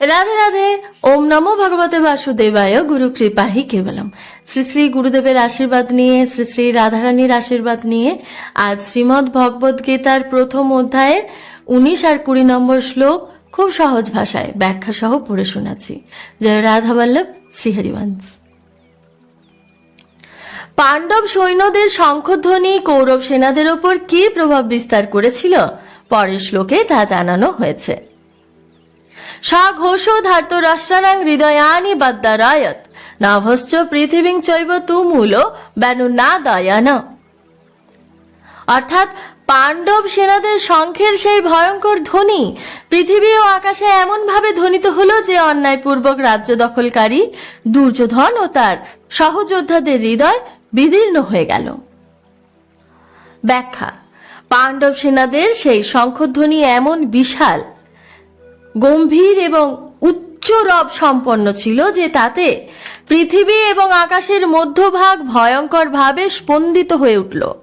রাধে রাধে, ওম নমো ভগবতে বাসুদেবায়, গুরু কৃপাহি কেবলম। শ্রী শ্রী গুরুদেবের আশীর্বাদ নিয়ে, শ্রী শ্রী রাধারানীর আশীর্বাদ নিয়ে আজ শ্রীমদ্ ভগবদ গীতার প্রথম অধ্যায়ে উনিশ আর কুড়ি নম্বর শ্লোক খুব সহজ ভাষায় ব্যাখ্যা সহ পড়ে শোনাচ্ছি। জয় রাধা বল্লভ শ্রীহরিবংশ পাণ্ডব সৈন্যদের শঙ্খধ্বনি কৌরব সেনাদের ওপর কী প্রভাব বিস্তার করেছিল? পরের শ্লোকে তা জানানো হয়েছে। স্বঘোষ ধার্ত হৃদয়ানি বাদ্যারায়ত নাভশ্চ পৃথিবীং চৈব তুমূল না দয়ান অর্থাৎ পাণ্ডব সেনাদের শঙ্খের সেই ভয়ঙ্কর ধ্বনি পৃথিবী ও আকাশে এমনভাবে ধ্বনিত হলো যে অন্যায়পূর্বক রাজ্য দখলকারী, দুর্যোধন ও তার সহযোদ্ধাদের হৃদয় বিদীর্ণ হয়ে গেল। ব্যাখ্যা, পাণ্ডব সেনাদের সেই শঙ্খধ্বনি এমন বিশাল গম্ভীর এবং উচ্চ রব সম্পন্ন ছিল যে তাতে পৃথিবী এবং আকাশের মধ্যভাগ ভয়ঙ্করভাবে স্পন্দিত হয়ে উঠল।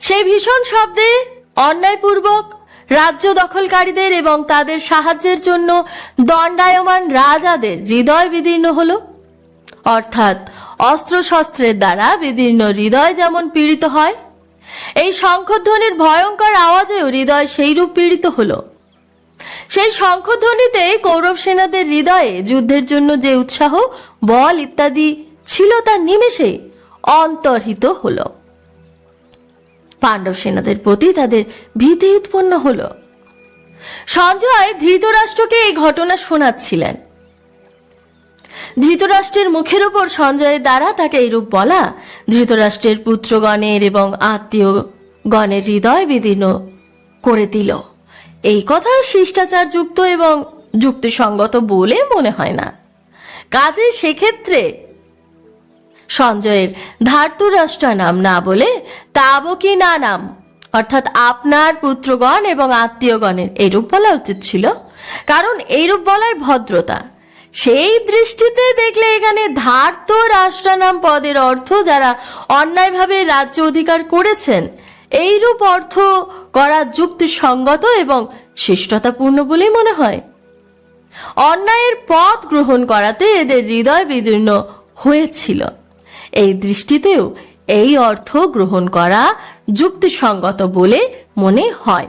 সেই ভীষণ শব্দে অন্যায়পূর্বক, রাজ্য দখলকারীদের এবং তাদের সাহায্যের জন্য দণ্ডায়মান রাজাদের হৃদয় বিদীর্ণ হল। অর্থাৎ অস্ত্রশস্ত্রের দ্বারা বিদীর্ণ হৃদয় যেমন পীড়িত হয়, এই শঙ্খধ্বনির ভয়ঙ্কর আওয়াজেও হৃদয় সেইরূপ পীড়িত হলো। সেই শঙ্খধ্বনিতে কৌরব সেনাদের হৃদয়ে যুদ্ধের জন্য যে উৎসাহ, বল ইত্যাদি ছিল তা নিমেষে অন্তর্হিত হলো। পাণ্ডব সেনাদের প্রতি তাদের ভীতি উৎপন্ন হলো। সঞ্জয় ধৃতরাষ্ট্রকে এই ঘটনা শোনাচ্ছিলেন। ধৃতরাষ্ট্রের মুখের ওপর সঞ্জয়ের দ্বারা তাকে এইরূপ বলা, ধৃতরাষ্ট্রের পুত্রগণের এবং আত্মীয়গণের হৃদয় বিদীর্ণ করে দিল। এই কথা শিষ্টাচার যুক্ত এবং যুক্তিসঙ্গত বলে মনে হয় না। কাজে সেক্ষেত্রে সঞ্জয়ের ধার্তরাষ্ট্র নাম না বলে তাবকি না নাম অর্থাৎ আপনার পুত্রগণ এবং আত্মীয়গণের এরূপ বলা উচিত ছিল। কারণ এইরূপ বলায় ভদ্রতা। সেই দৃষ্টিতে দেখলে এখানে ধার্ত রাষ্ট্রানাম পদের অর্থ যারা অন্যায়ভাবে রাজ্য অধিকার করেছেন, এইরূপ অর্থ করা যুক্তিসঙ্গত এবং শিষ্টতাপূর্ণ বলেই মনে হয়। অন্যায়ের পথ গ্রহণ করাতে এদের হৃদয় বিদীর্ণ হয়েছিল। এই দৃষ্টিতেও এই অর্থ গ্রহণ করা যুক্তিসঙ্গত বলে মনে হয়।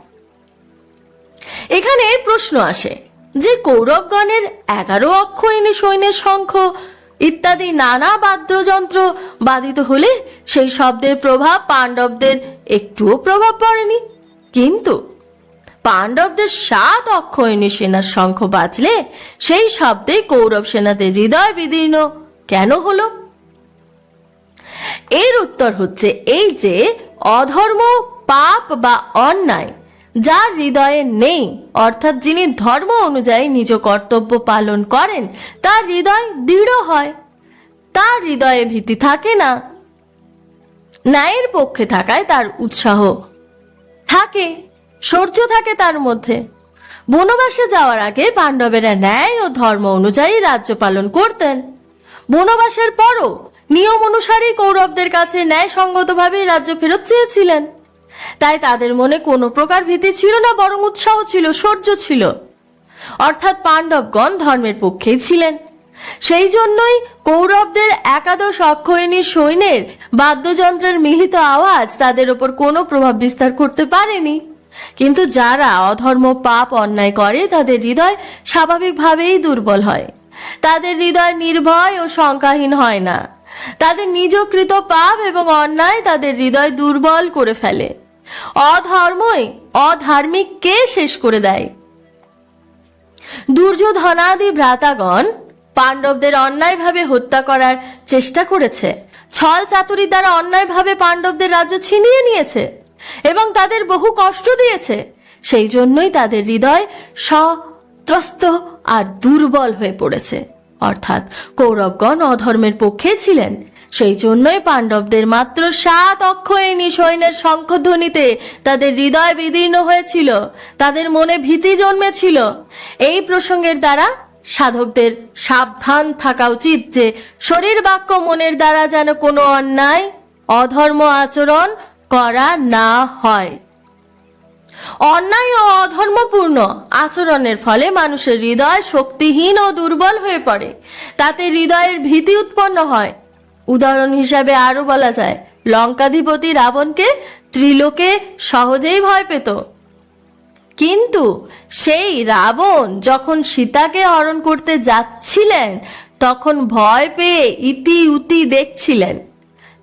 এখানে প্রশ্ন আসে যে কৌরবগণের এগারো অক্ষয়িনী সৈন্যের শঙ্খ ইত্যাদি নানা বাদ্যযন্ত্র বাধিত হলে সেই শব্দের প্রভাব পাণ্ডবদের একটুও প্রভাব পড়েনি। কিন্তু পাণ্ডবদের সাত অক্ষয়িনী সেনার শঙ্খ বাজলে সেই শব্দে কৌরব সেনাদের হৃদয় বিদীর্ণ। কেন হলো? এর উত্তর হচ্ছে এই যে অধর্ম, পাপ বা অন্যায় যার হৃদয়ে নেই, অর্থাৎ যিনি ধর্ম অনুযায়ী নিজ কর্তব্য পালন করেন, তার হৃদয় দৃঢ় হয়। তার হৃদয়ে ভীতি থাকে না। ন্যায়ের পক্ষে থাকায় তার উৎসাহ থাকে শৌর্য থাকে তার মধ্যে। বনবাসে যাওয়ার আগে পাণ্ডবেরা ন্যায় ও ধর্ম অনুযায়ী রাজ্য পালন করতেন। বনবাসের পরও নিয়ম অনুসারে কৌরবদের কাছে ন্যায়সঙ্গতভাবে রাজ্য ফেরত চেয়েছিলেন। তাই তাদের মনে কোনো প্রকার ভীতি ছিল না, বরং উৎসাহ ছিল শৌর্য ছিল। অর্থাৎ পাণ্ডবগণ ধর্মের পক্ষেই ছিলেন। সেই জন্যই কৌরবদের একাদশ অক্ষয়িনী সৈন্যের বাদ্যযন্ত্রের মিলিত আওয়াজ তাদের ওপর কোনো প্রভাব বিস্তার করতে পারেনি। কিন্তু যারা অধর্ম, পাপ অন্যায় করে, তাদের হৃদয় স্বাভাবিকভাবেই দুর্বল হয়। তাদের হৃদয় নির্ভয় ও শঙ্কাহীন হয় না। তাদের নিজকৃত পাপ এবং অন্যায় তাদের হৃদয় দুর্বল করে ফেলে। অধর্মই অধার্মিককে শেষ করে দেয়। দুর্যোধনাদি ভ্রাতাগণ পাণ্ডবদের অন্যায়ভাবে হত্যা করার চেষ্টা করেছে। ছল চাতুরির দ্বারা অন্যায়ভাবে পাণ্ডবদের রাজ্য ছিনিয়ে নিয়েছে এবং তাদের বহু কষ্ট দিয়েছে। সেই জন্যই তাদের হৃদয় সত্রস্ত আর দুর্বল হয়ে পড়েছে। অর্থাৎ কৌরবগণ অধর্মের পক্ষে ছিলেন। সেই জন্যই পাণ্ডবদের মাত্র সাত অক্ষয়িনী সৈন্যের শঙ্খধ্বনিতে তাদের হৃদয় বিদীর্ণ হয়েছিল। তাদের মনে ভীতি জন্মেছিল। এই প্রসঙ্গের দ্বারা সাধকদের সাবধান থাকা উচিত যে শরীর বাক্য মনের দ্বারা যেন কোনো অন্যায়, অধর্ম আচরণ করা না হয়। অন্যায় ও অধর্মপূর্ণ আচরণের ফলে মানুষের হৃদয় শক্তিহীন ও দুর্বল হয়ে পড়ে। তাতে হৃদয়ের ভীতি উৎপন্ন হয়। উদাহরণ হিসাবে আরও বলা যায়, লঙ্কাধিপতি রাবণকে ত্রিলোকে সহজেই ভয় পেত। কিন্তু সেই রাবণ যখন সীতাকে হরণ করতে যাচ্ছিলেন, তখন ভয় পেয়ে ইতি উতি দেখছিলেন।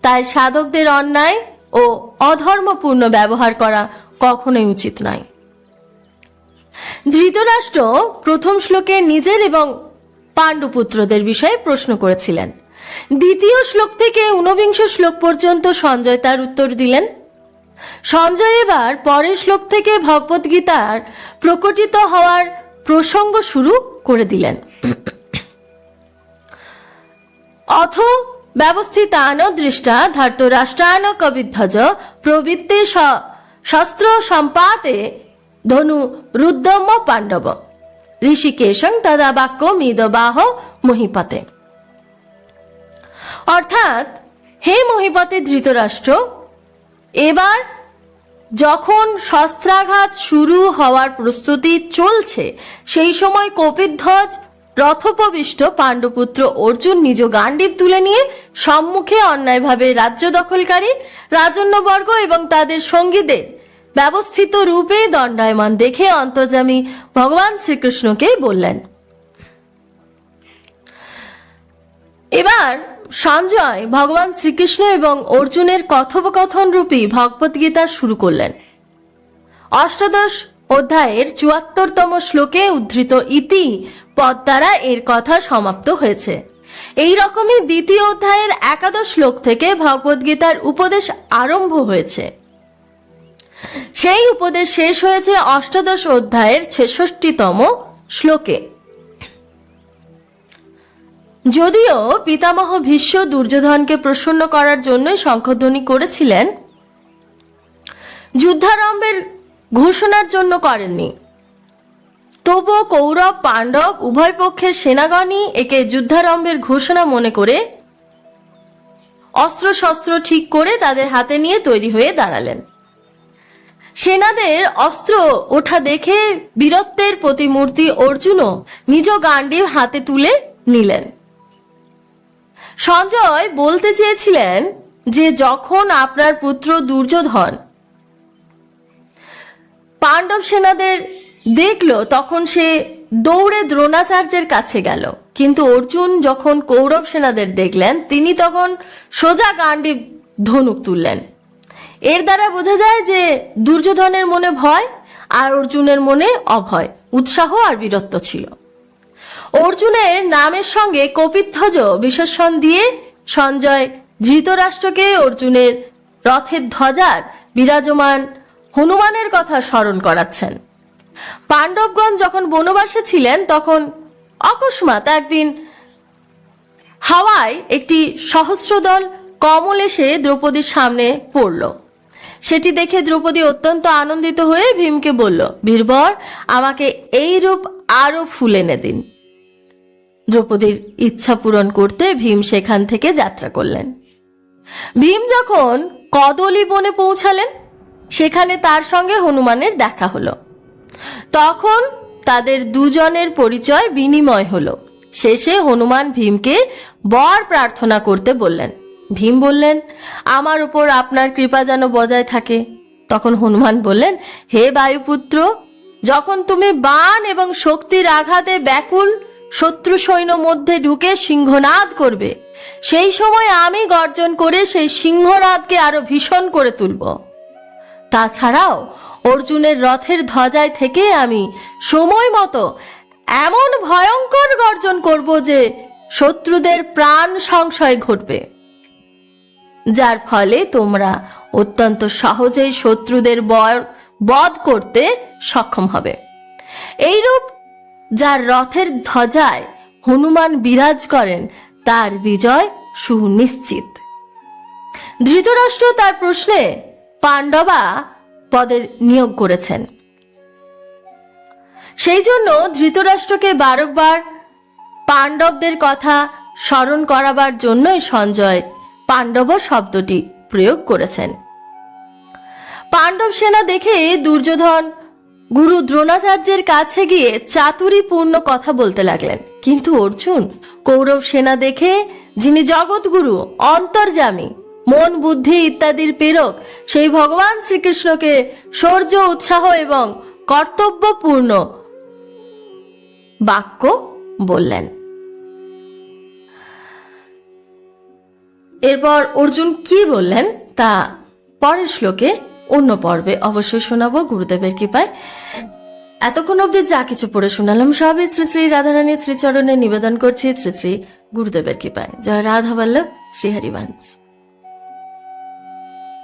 তাই সাধকদের অন্যায় ও অধর্মপূর্ণ ব্যবহার করা কখনোই উচিত নয়। ধৃতরাষ্ট্র প্রথম শ্লোকে নিজের এবং পাণ্ডুপুত্রদের বিষয়ে প্রশ্ন করেছিলেন। দ্বিতীয় শ্লোক থেকে ঊনবিংশ শ্লোক পর্যন্ত সঞ্জয় তার উত্তর দিলেন। সঞ্জয় এবার পরের শ্লোক থেকে ভগবদ্গীতার প্রকটিত হওয়ার প্রসঙ্গ শুরু করে দিলেন। অথ ব্যবস্থিতান দৃষ্টা ধার্ত রাষ্ট্রায়ণ কবিধ্বজ প্রবৃত্তি শস্ত্র সম্পাতে ধনু রুদ্রম পাণ্ডব। ঋষিকেশং তদা বাক্য মিদবাহ মহিপতে। অর্থাৎ, হে মহিপতে ধৃতরাষ্ট্র, এবার যখন শস্ত্রাঘাত শুরু হওয়ার প্রস্তুতি চলছে, সেই সময় কপিধ্বজ রথোপবিষ্ট পাণ্ডুপুত্র অর্জুন নিজ গান্ডীব তুলে নিয়ে সম্মুখে অন্যায়ভাবে রাজ্য দখলকারী, রাজন্যবর্গ এবং তাদের সঙ্গীদের ব্যবস্থিত রূপে দণ্ডায়মান দেখে অন্তর্জামী ভগবান শ্রীকৃষ্ণকে বললেন। এবার সঞ্জয় ভগবান শ্রীকৃষ্ণ এবং অর্জুনের কথোপকথন রূপী ভগবদ্গীতা শুরু করলেন। অষ্টাদশ অধ্যায়ের চুয়াত্তরতম শ্লোকে উদ্ধৃত ইতি পদ দ্বারা এর কথা সমাপ্ত হয়েছে। এই রকমই দ্বিতীয় অধ্যায়ের একাদশ শ্লোক থেকে ভগবদ্গীতার উপদেশ আরম্ভ হয়েছে। সেই উপদেশ শেষ হয়েছে অষ্টাদশ অধ্যায়ের ছেষট্টিতম শ্লোকে। যদিও পিতামহ ভীষ্ম দুর্যোধনকে প্রসন্ন করার জন্যই শঙ্খধ্বনি করেছিলেন, যুদ্ধারম্ভের ঘোষণার জন্য করেননি। তবুও কৌরব, পাণ্ডব, উভয় পক্ষের সেনাগণই একে যুদ্ধারম্ভের ঘোষণা মনে করে অস্ত্রশস্ত্র ঠিক করে তাদের হাতে নিয়ে তৈরি হয়ে দাঁড়ালেন। সেনাদের অস্ত্র ওঠা দেখে বীরত্বের প্রতিমূর্তি অর্জুনও নিজ গান্ডীব হাতে তুলে নিলেন। সঞ্জয় বলতে চেয়েছিলেন যে যখন আপনার পুত্র দুর্যোধন পাণ্ডব সেনাদের দেখল, তখন সে দৌড়ে দ্রোণাচার্যের কাছে গেল। কিন্তু অর্জুন যখন কৌরব সেনাদের দেখলেন, তিনি তখন সোজা গান্ডীব ধনুক তুললেন। এর দ্বারা বোঝা যায় যে দুর্যোধনের মনে ভয় আর অর্জুনের মনে অভয়, উৎসাহ আর বীরত্ব ছিল। অর্জুনের নামের সঙ্গে কপিধ্বজ বিশেষণ দিয়ে সঞ্জয় ধৃতরাষ্ট্রকে অর্জুনের রথের ধ্বজার বিরাজমান হনুমানের কথা স্মরণ করাচ্ছেন। পাণ্ডবগণ যখন বনবাসে ছিলেন, তখন অকস্মাৎ একদিন হাওয়ায় একটি সহস্রদল কমল এসে দ্রৌপদীর সামনে পড়ল। সেটি দেখে দ্রৌপদী অত্যন্ত আনন্দিত হয়ে ভীমকে বলল, বীরবর, আমাকে এই রূপ আরও ফুল এনে দিন। দ্রৌপদীর ইচ্ছা পূরণ করতে ভীম সেখান থেকে যাত্রা করলেন। ভীম যখন কদলি বনে পৌঁছালেন, সেখানে তার সঙ্গে হনুমানের দেখা হলো। তখন তাদের দুজনের পরিচয় বিনিময় হলো। শেষে হনুমান ভীমকে বর প্রার্থনা করতে বললেন। ভীম বললেন, আমার উপর আপনার কৃপা যেন বজায় থাকে। তখন হনুমান বললেন, হে বায়ুপুত্র, যখন তুমি বান এবং শক্তির আঘাতে ব্যাকুল শত্রু সৈন্য মধ্যে ঢুকে সিংহনাদ করবে। সেই সময় আমি গর্জন করে সেই সিংহনাদকে আরও ভীষণ করে তুলব। তাছাড়াও অর্জুনের রথের ধ্বজায় থেকে আমি সময় মতো এমন ভয়ঙ্কর গর্জন করব যে শত্রুদের প্রাণ সংশয় ঘটবে। যার ফলে তোমরা অত্যন্ত সহজেই শত্রুদের বধ করতে সক্ষম হবে। এইরূপ যার রথের ধ্বজায় হনুমান বিরাজ করেন, তার বিজয় সুনিশ্চিত। ধৃতরাষ্ট্র তার প্রশ্নে পাণ্ডবা পদের নিয়োগ করেছেন। সেই জন্য ধৃতরাষ্ট্রকে বারংবার পাণ্ডবদের কথা স্মরণ করাবার জন্যই সঞ্জয় পাণ্ডব শব্দটি প্রয়োগ করেছেন। পাণ্ডব সেনা দেখে দুর্যোধন গুরু দ্রোণাচার্যের কাছে গিয়ে চাতুরীপূর্ণ কথা বলতে লাগলেন। কিন্তু অর্জুন, কৌরব সেনা দেখে, যিনি জগৎগুরু অন্তর্জামী মন, বুদ্ধি ইত্যাদির প্রেরক, সেই ভগবান শ্রীকৃষ্ণকে শৌর্য, উৎসাহ এবং কর্তব্যপূর্ণ বাক্য বললেন। এরপর অর্জুন কি বললেন তা পরের শ্লোকে অন্য পর্বে অবশ্যই শোনাবো। গুরুদেবের কৃপায়। এতক্ষণ অব্দি যা কিছু পড়ে শোনালাম, সবই শ্রী শ্রী রাধারানীর শ্রীচরণে নিবেদন করছি শ্রী শ্রী গুরুদেবের কৃপায়। জয় রাধা বল্লভ